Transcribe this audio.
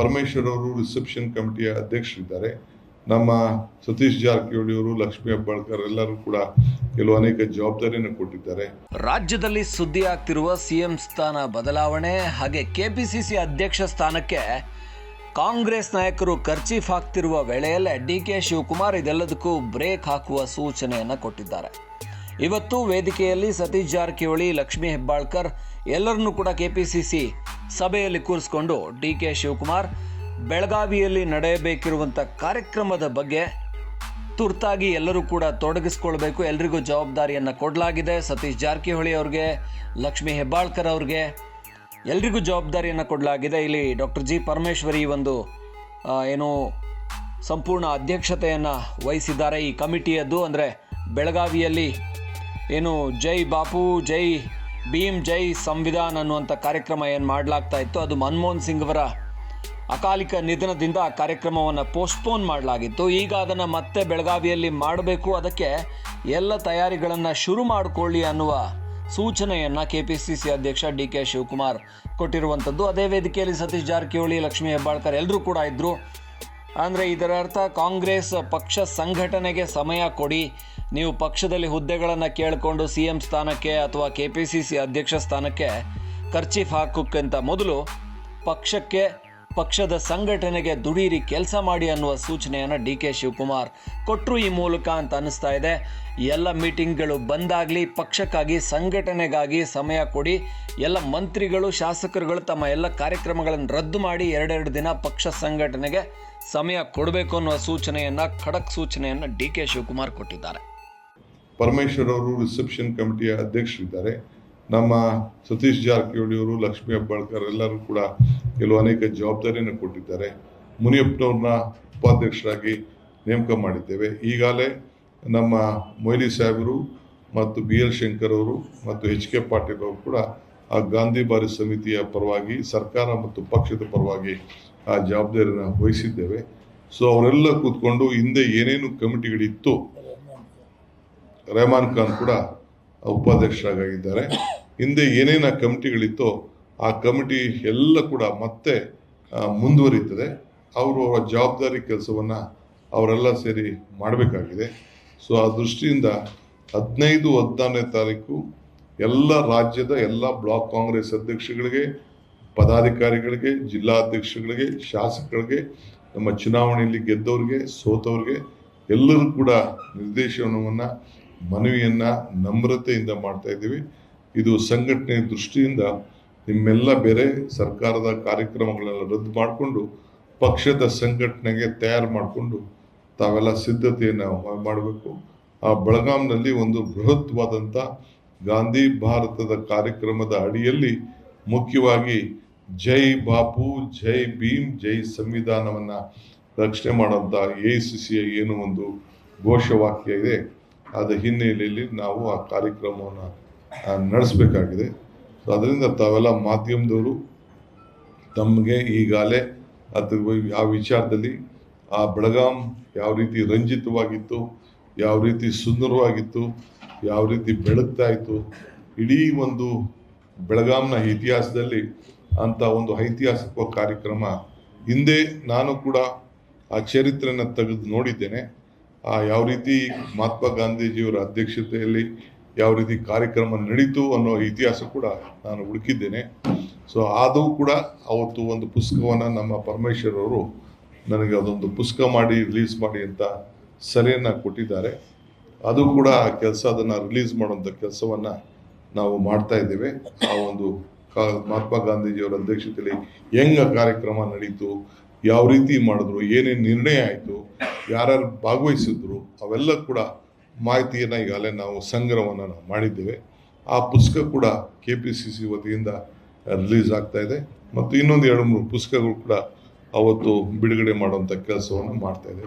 ಪರಮೇಶ್ವರ್ ಅವರು ರಿಸೆಪ್ಷನ್ ಕಮಿಟಿಯ ಅಧ್ಯಕ್ಷರಿದ್ದಾರೆ. ನಮ್ಮ ಸತೀಶ್ ಜಾರಕಿಹೊಳಿ ಅವರು, ಲಕ್ಷ್ಮೀ ಹೆಬ್ಬಾಳ್ಕರ್ ಎಲ್ಲರೂ ಕೂಡ ಕೆಲವು ಅನೇಕ ಜವಾಬ್ದಾರಿಯನ್ನು ಕೊಟ್ಟಿದ್ದಾರೆ. ರಾಜ್ಯದಲ್ಲಿ ಸುದ್ದಿ ಆಗ್ತಿರುವ ಸಿಎಂ ಸ್ಥಾನ ಬದಲಾವಣೆ ಹಾಗೆ ಕೆಪಿಸಿಸಿ ಅಧ್ಯಕ್ಷ ಸ್ಥಾನಕ್ಕೆ ಕಾಂಗ್ರೆಸ್ ನಾಯಕರು ಖರ್ಚೀಫ್ ಹಾಕ್ತಿರುವ ವೇಳೆಯಲ್ಲೇ ಡಿ ಕೆ ಶಿವಕುಮಾರ್ ಇದೆಲ್ಲದಕ್ಕೂ ಬ್ರೇಕ್ ಹಾಕುವ ಸೂಚನೆಯನ್ನು ಕೊಟ್ಟಿದ್ದಾರೆ. ಇವತ್ತು ವೇದಿಕೆಯಲ್ಲಿ ಸತೀಶ್ ಜಾರಕಿಹೊಳಿ, ಲಕ್ಷ್ಮೀ ಹೆಬ್ಬಾಳ್ಕರ್ ಎಲ್ಲರನ್ನೂ ಕೂಡ ಕೆಪಿಸಿಸಿ ಸಭೆಯಲ್ಲಿ ಕೂರಿಸಿಕೊಂಡು ಡಿ ಕೆ ಶಿವಕುಮಾರ್, ಬೆಳಗಾವಿಯಲ್ಲಿ ನಡೆಯಬೇಕಿರುವಂಥ ಕಾರ್ಯಕ್ರಮದ ಬಗ್ಗೆ ತುರ್ತಾಗಿ ಎಲ್ಲರೂ ಕೂಡ ತೊಡಗಿಸ್ಕೊಳ್ಬೇಕು. ಎಲ್ರಿಗೂ ಜವಾಬ್ದಾರಿಯನ್ನು ಕೊಡಲಾಗಿದೆ. ಸತೀಶ್ ಜಾರಕಿಹೊಳಿ ಅವ್ರಿಗೆ, ಲಕ್ಷ್ಮೀ ಹೆಬ್ಬಾಳ್ಕರ್ ಅವ್ರಿಗೆ ಎಲ್ರಿಗೂ ಜವಾಬ್ದಾರಿಯನ್ನು ಕೊಡಲಾಗಿದೆ. ಇಲ್ಲಿ ಡಾಕ್ಟರ್ ಜಿ ಪರಮೇಶ್ವರಿ ಒಂದು ಏನು ಸಂಪೂರ್ಣ ಅಧ್ಯಕ್ಷತೆಯನ್ನು ವಹಿಸಿದ್ದಾರೆ ಈ ಕಮಿಟಿಯದ್ದು. ಅಂದರೆ ಬೆಳಗಾವಿಯಲ್ಲಿ ಏನು ಜೈ ಬಾಪು, ಜೈ ಭೀಮ್ ಜೈ ಸಂವಿಧಾನ್ ಅನ್ನುವಂಥ ಕಾರ್ಯಕ್ರಮ ಏನು ಮಾಡಲಾಗ್ತಾ ಇತ್ತು? ಅದು ಮನಮೋಹನ್ ಸಿಂಗ್ ಅವರ ಅಕಾಲಿಕ ನಿಧನದಿಂದ ಆ ಕಾರ್ಯಕ್ರಮವನ್ನು ಪೋಸ್ಟ್ಪೋನ್ ಮಾಡಲಾಗಿತ್ತು. ಈಗ ಅದನ್ನು ಮತ್ತೆ ಬೆಳಗಾವಿಯಲ್ಲಿ ಮಾಡಬೇಕು. ಅದಕ್ಕೆ ಎಲ್ಲ ತಯಾರಿಗಳನ್ನು ಶುರು ಮಾಡಿಕೊಳ್ಳಿ ಅನ್ನುವ ಸೂಚನೆಯನ್ನು ಕೆ ಪಿ ಸಿ ಸಿ ಅಧ್ಯಕ್ಷ ಡಿ ಕೆ ಶಿವಕುಮಾರ್ ಕೊಟ್ಟಿರುವಂಥದ್ದು ಅದೇ ವೇದಿಕೆಯಲ್ಲಿ ಸತೀಶ್ ಜಾರಕಿಹೊಳಿ, ಲಕ್ಷ್ಮೀ ಹೆಬ್ಬಾಳ್ಕರ್ ಎಲ್ಲರೂ ಕೂಡ ಇದ್ದರು ಅಂದರೆ ಇದರ ಅರ್ಥ ಕಾಂಗ್ರೆಸ್ ಪಕ್ಷ ಸಂಘಟನೆಗೆ ಸಮಯ ಕೊಡಿ. ನೀವು ಪಕ್ಷದಲ್ಲಿ ಹುದ್ದೆಗಳನ್ನು ಕೇಳಿಕೊಂಡು ಸಿ ಎಂ ಸ್ಥಾನಕ್ಕೆ ಅಥವಾ ಕೆ ಪಿ ಸಿ ಸಿ ಅಧ್ಯಕ್ಷ ಸ್ಥಾನಕ್ಕೆ ಖರ್ಚೀಫ್ ಹಾಕೋಕ್ಕಿಂತ ಮೊದಲು ಪಕ್ಷಕ್ಕೆ ಪಕ್ಷದ ಸಂಘಟನೆಗೆ ದುಡೀರಿ ಕೆಲಸ ಮಾಡಿ ಅನ್ನುವ ಸೂಚನೆಯನ್ನು ಡಿ ಕೆ ಶಿವಕುಮಾರ್ ಕೊಟ್ಟರು ಈ ಮೂಲಕ ಅಂತ ಅನ್ನಿಸ್ತಾ ಇದೆ. ಎಲ್ಲ ಮೀಟಿಂಗ್ಗಳು ಬಂದಾಗಲಿ ಪಕ್ಷಕ್ಕಾಗಿ, ಸಂಘಟನೆಗಾಗಿ ಸಮಯ ಕೊಡಿ. ಎಲ್ಲ ಮಂತ್ರಿಗಳು, ಶಾಸಕರುಗಳು ತಮ್ಮ ಎಲ್ಲ ಕಾರ್ಯಕ್ರಮಗಳನ್ನು ರದ್ದು ಮಾಡಿ ಎರಡೆರಡು ದಿನ ಪಕ್ಷ ಸಂಘಟನೆಗೆ ಸಮಯ ಕೊಡಬೇಕು ಅನ್ನುವ ಸೂಚನೆಯನ್ನು, ಖಡಕ್ ಸೂಚನೆಯನ್ನು ಡಿ ಕೆ ಶಿವಕುಮಾರ್ ಕೊಟ್ಟಿದ್ದಾರೆ. ಪರಮೇಶ್ವರ್ ಅವರು ರಿಸೆಪ್ಷನ್ ಕಮಿಟಿಯ ಅಧ್ಯಕ್ಷರಿದ್ದಾರೆ. ನಮ್ಮ ಸತೀಶ್ ಜಾರಕಿಹೊಳಿ ಅವರು ಲಕ್ಷ್ಮೀ ಹೆಬ್ಬಾಳ್ಕರ್ ಎಲ್ಲರೂ ಕೂಡ ಕೆಲವು ಅನೇಕ ಜವಾಬ್ದಾರಿಯನ್ನು ಕೊಟ್ಟಿದ್ದಾರೆ. ಮುನಿಯಪ್ಪನವ್ರನ್ನ ಉಪಾಧ್ಯಕ್ಷರಾಗಿ ನೇಮಕ ಮಾಡಿದ್ದೇವೆ. ಈಗಾಗಲೇ ನಮ್ಮ ಮೊಯ್ಲಿ ಸಾಹೇಬರು ಮತ್ತು ಬಿ ಎಲ್ ಶಂಕರ್ ಅವರು ಮತ್ತು ಎಚ್ ಕೆ ಪಾಟೀಲ್ ಅವರು ಕೂಡ ಆ ಗಾಂಧಿ ಬಾರಿ ಸಮಿತಿಯ ಪರವಾಗಿ, ಸರ್ಕಾರ ಮತ್ತು ಪಕ್ಷದ ಪರವಾಗಿ ಆ ಜವಾಬ್ದಾರಿಯನ್ನು ವಹಿಸಿದ್ದೇವೆ. ಸೊ ಅವರೆಲ್ಲ ಕೂತ್ಕೊಂಡು ಹಿಂದೆ ಏನೇನು ಕಮಿಟಿಗಳಿತ್ತು, ರೆಹಮಾನ್ ಖಾನ್ ಕೂಡ ಉಪಾಧ್ಯಕ್ಷರಾಗಿದ್ದಾರೆ. ಹಿಂದೆ ಏನೇನು ಆ ಕಮಿಟಿಗಳಿತ್ತೋ ಆ ಕಮಿಟಿ ಎಲ್ಲ ಕೂಡ ಮತ್ತೆ ಮುಂದುವರಿತದೆ ಅವರು ಅವರ ಜವಾಬ್ದಾರಿ ಕೆಲಸವನ್ನು ಅವರೆಲ್ಲ ಸೇರಿ ಮಾಡಬೇಕಾಗಿದೆ. ಸೊ, ಆ ದೃಷ್ಟಿಯಿಂದ ಹದಿನೈದು, ಹದಿನಾರನೇ ತಾರೀಕು ಎಲ್ಲ ರಾಜ್ಯದ ಎಲ್ಲ ಬ್ಲಾಕ್ ಕಾಂಗ್ರೆಸ್ ಅಧ್ಯಕ್ಷಗಳಿಗೆ, ಪದಾಧಿಕಾರಿಗಳಿಗೆ, ಜಿಲ್ಲಾಧ್ಯಕ್ಷಗಳಿಗೆ, ಶಾಸಕರಿಗೆ, ನಮ್ಮ ಚುನಾವಣೆಯಲ್ಲಿ ಗೆದ್ದವ್ರಿಗೆ, ಸೋತವ್ರಿಗೆ ಎಲ್ಲರೂ ಕೂಡ ನಿರ್ದೇಶನವನ್ನು ಮನವಿಯನ್ನು ನಮ್ರತೆಯಿಂದ ಮಾಡ್ತಾ ಇದ್ದೀವಿ. ಇದು ಸಂಘಟನೆ ದೃಷ್ಟಿಯಿಂದ ನಿಮ್ಮೆಲ್ಲ ಬೇರೆ ಸರ್ಕಾರದ ಕಾರ್ಯಕ್ರಮಗಳೆಲ್ಲ ರದ್ದು ಮಾಡಿಕೊಂಡು ಪಕ್ಷದ ಸಂಘಟನೆಗೆ ತಯಾರು ಮಾಡಿಕೊಂಡು ತಾವೆಲ್ಲ ಸಿದ್ಧತೆಯನ್ನು ಮಾಡಬೇಕು. ಆ ಬೆಳಗಾಂನಲ್ಲಿ ಒಂದು ಬೃಹತ್ವಾದಂಥ ಗಾಂಧಿ ಭಾರತದ ಕಾರ್ಯಕ್ರಮದ ಅಡಿಯಲ್ಲಿ ಮುಖ್ಯವಾಗಿ ಜೈ ಬಾಪು, ಜೈ ಭೀಮ್, ಜೈ ಸಂವಿಧಾನವನ್ನು ರಕ್ಷಣೆ ಮಾಡುವಂಥ ಎ ಸಿ ಸಿಯ ಏನು ಒಂದು ಘೋಷವಾಕ್ಯ ಇದೆ. ಅದರ ಹಿನ್ನೆಲೆಯಲ್ಲಿ ನಾವು ಆ ಕಾರ್ಯಕ್ರಮವನ್ನು ನಡೆಸಬೇಕಾಗಿದೆ. ಸೊ ಅದರಿಂದ ತಾವೆಲ್ಲ ಮಾಧ್ಯಮದವರು ತಮಗೆ ಈಗಾಗಲೇ ಬಗ್ಗೆ- ಆ ವಿಚಾರದಲ್ಲಿ ಆ ಬೆಳಗಾಂ ಯಾವ ರೀತಿ ರಂಜಿತವಾಗಿತ್ತು, ಯಾವ ರೀತಿ ಸುಂದರವಾಗಿತ್ತು, ಯಾವ ರೀತಿ ಬೆಳಗ್ತಾ ಇತ್ತು, ಇಡೀ ಒಂದು ಬೆಳಗಾಂನ ಇತಿಹಾಸದಲ್ಲಿ ಅಂತ ಒಂದು ಐತಿಹಾಸಿಕ ಕಾರ್ಯಕ್ರಮ ಹಿಂದೆ ನಾನು ಕೂಡ ಆ ಚರಿತ್ರೆಯನ್ನು ತೆಗೆದು ನೋಡಿದ್ದೇನೆ. ಯಾವ ರೀತಿ ಮಹಾತ್ಮ ಗಾಂಧೀಜಿಯವರ ಅಧ್ಯಕ್ಷತೆಯಲ್ಲಿ ಯಾವ ರೀತಿ ಕಾರ್ಯಕ್ರಮ ನಡೀತು ಅನ್ನೋ ಇತಿಹಾಸ ಕೂಡ ನಾನು ಹುಡುಕಿದ್ದೇನೆ. ಸೊ ಅದು ಕೂಡ ಅವತ್ತು ಒಂದು ಪುಸ್ತಕವನ್ನು ನಮ್ಮ ಪರಮೇಶ್ವರ್ ಅವರು ನನಗೆ ಅದೊಂದು ಪುಸ್ತಕ ಮಾಡಿ ರಿಲೀಸ್ ಮಾಡಿ ಅಂತ ಸಲಹೆಯನ್ನು ಕೊಟ್ಟಿದ್ದಾರೆ. ಅದು ಕೂಡ ಆ ಕೆಲಸ ಅದನ್ನು ರಿಲೀಸ್ ಮಾಡುವಂಥ ಕೆಲಸವನ್ನು ನಾವು ಮಾಡ್ತಾ ಇದ್ದೇವೆ. ಆ ಒಂದು ಕಾ ಮಹಾತ್ಮ ಗಾಂಧೀಜಿಯವರ ಅಧ್ಯಕ್ಷತೆಯಲ್ಲಿ ಹೆಂಗ ಕಾರ್ಯಕ್ರಮ ನಡೀತು, ಯಾವ ರೀತಿ ಮಾಡಿದ್ರು, ಏನೇನು ನಿರ್ಣಯ ಆಯಿತು ಯಾರ್ಯಾರು ಭಾಗವಹಿಸಿದ್ರು ಅವೆಲ್ಲ ಕೂಡ ಮಾಹಿತಿಯನ್ನು ಈಗಾಗಲೇ ನಾವು ಸಂಗ್ರಹವನ್ನು ನಾವು ಮಾಡಿದ್ದೇವೆ. ಆ ಪುಸ್ತಕ ಕೂಡ ಕೆ ಪಿ ಸಿ ಸಿ ವತಿಯಿಂದ ರಿಲೀಸ್ ಆಗ್ತಾ ಇದೆ. ಮತ್ತು ಇನ್ನೊಂದು ಎರಡು ಮೂರು ಪುಸ್ತಕಗಳು ಕೂಡ ಅವತ್ತು ಬಿಡುಗಡೆ ಮಾಡುವಂಥ ಕೆಲಸವನ್ನು ಮಾಡ್ತಾ ಇದೆ.